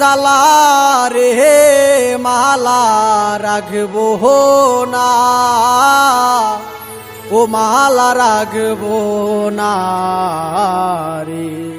জালা রে মালা রাখব না। ও মালা রাখব না রে।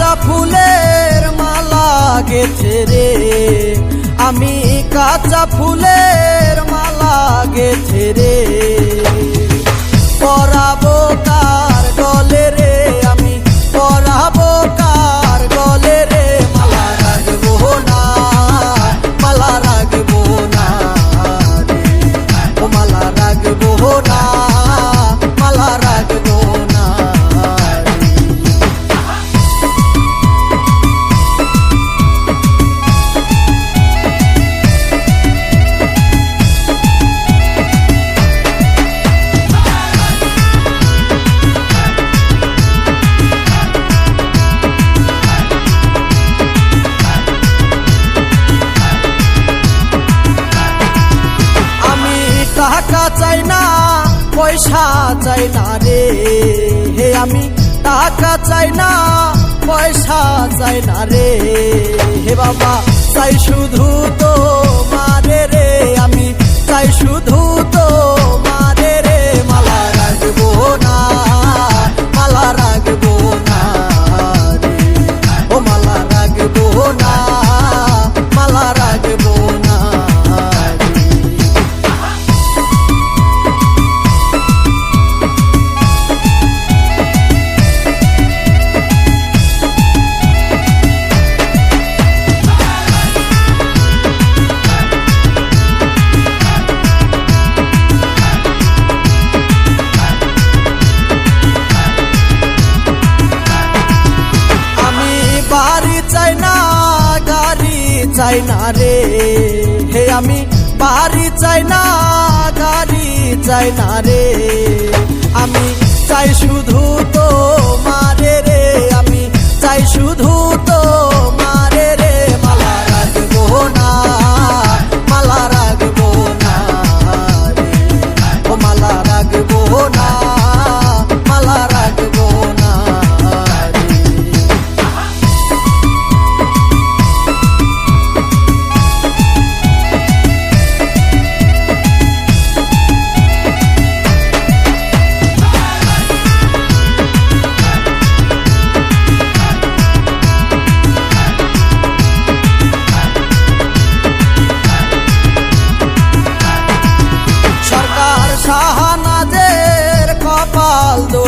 কাঁচা ফুলের মালা গেছে রে। আমি কাঁচা ফুলের মালা গেছে রে। পয়সা চাই না রে। হে আমি টাকা চাই না, পয়সা চাই না রে। হে বাবা, চাই চাই না রে। হে, আমি বাড়ি চাই না, গাড়ি চাই না রে। আমি চাই শুধু তো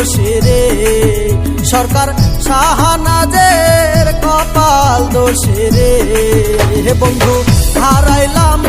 দোষে রে। সরকার সাহানাজের কপাল দোষে রে। হে বন্ধু হারাইলাম